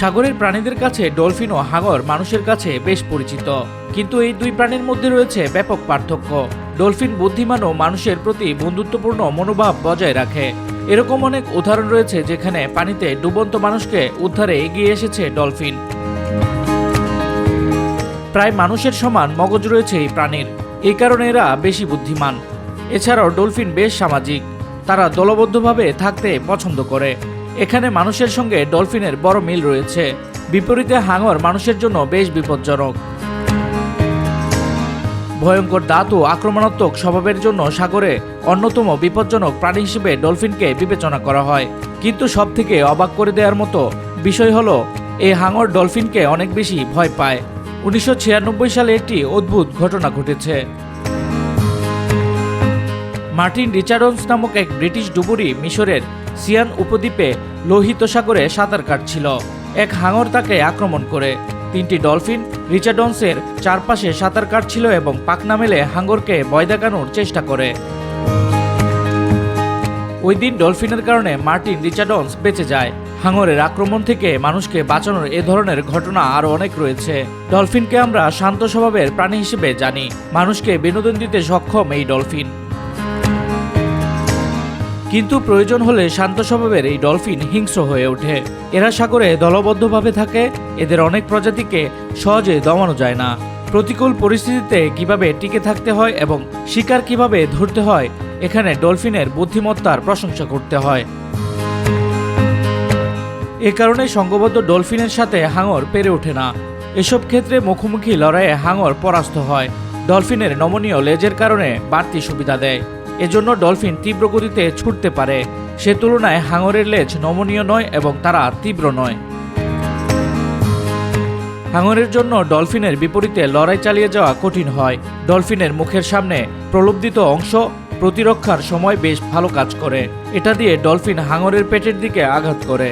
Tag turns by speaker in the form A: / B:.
A: সাগরের প্রাণীদের কাছে ডলফিন ও হাঙর মানুষের কাছে বেশ পরিচিত। কিন্তু এই দুই প্রাণীর মধ্যে রয়েছে ব্যাপক পার্থক্য। ডলফিন বুদ্ধিমান ও মানুষের প্রতি বন্ধুত্বপূর্ণ মনোভাব বজায় রাখে। এরকম অনেক উদাহরণ রয়েছে যেখানে পানিতে ডুবন্ত মানুষকে উদ্ধারে এগিয়ে এসেছে ডলফিন। প্রায় মানুষের সমান মগজ রয়েছে এই প্রাণীর। এই কারণে এরা বেশি বুদ্ধিমান। এছাড়াও ডলফিন বেশ সামাজিক। তারা দলবদ্ধভাবে থাকতে পছন্দ করে। এখানে মানুষের সঙ্গে ডলফিনের বড় মিল রয়েছে। বিপরীতে হাঙর মানুষের জন্য বেশ বিপজ্জনক। ভয়ঙ্কর দাঁত ও আক্রমণাত্মক স্বভাবের জন্য সাগরে অন্যতম বিপজ্জনক প্রাণী হিসেবে ডলফিনকে বিবেচনা করা হয়। কিন্তু সবথেকে অবাক করে দেওয়ার মতো বিষয় হলো এই হাঙর ডলফিনকে অনেক বেশি ভয় পায়। উনিশশো ছিয়ানব্বই সালে একটি অদ্ভুত ঘটনা ঘটেছে। মার্টিন রিচার্ডন্স নামক এক ব্রিটিশ ডুবুরি মিশরের সিয়ান উপদ্বীপে লোহিত সাগরে সাঁতার কাটছিল। এক হাঙর তাকে আক্রমণ করে। তিনটি ডলফিন রিচার্ডন্সের চারপাশে সাঁতার কাটছিল এবং পাকনা মেলে হাঙ্গরকে ভয় দেখানোর চেষ্টা করে। ওই দিন ডলফিনের কারণে মার্টিন রিচার্ডন্স বেঁচে যায়। হাঙরের আক্রমণ থেকে মানুষকে বাঁচানোর এ ধরনের ঘটনা আরও অনেক রয়েছে। ডলফিনকে আমরা শান্ত স্বভাবের প্রাণী হিসেবে জানি। মানুষকে বিনোদন দিতে সক্ষম এই ডলফিন। কিন্তু প্রয়োজন হলে শান্ত স্বভাবের এই ডলফিন হিংস্র হয়ে ওঠে। এরা সাগরে দলবদ্ধভাবে থাকে, এদের অনেক প্রজাতিকে সহজে দমানো যায় না। প্রতিকূল পরিস্থিতিতে কীভাবে টিকে থাকতে হয় এবং শিকার কীভাবে ধরতে হয়, এখানে ডলফিনের বুদ্ধিমত্তার প্রশংসা করতে হয়। এ কারণে সংঘবদ্ধ ডলফিনের সাথে হাঙর পেরে ওঠে না। এসব ক্ষেত্রে মুখোমুখি লড়াইয়ে হাঙর পরাস্ত হয়। ডলফিনের নমনীয় লেজের কারণে বাড়তি সুবিধা দেয়। এজন্য ডলফিন তীব্র গতিতে ছুটতে পারে। সে তুলনায় হাঙরের লেজ নমনীয় নয় এবং তারা তীব্র নয়। হাঙরের জন্য ডলফিনের বিপরীতে লড়াই চালিয়ে যাওয়া কঠিন হয়। ডলফিনের মুখের সামনে প্রলব্ধিত অংশ প্রতিরক্ষার সময় বেশ ভালো কাজ করে। এটা দিয়ে ডলফিন হাঙরের পেটের দিকে আঘাত করে।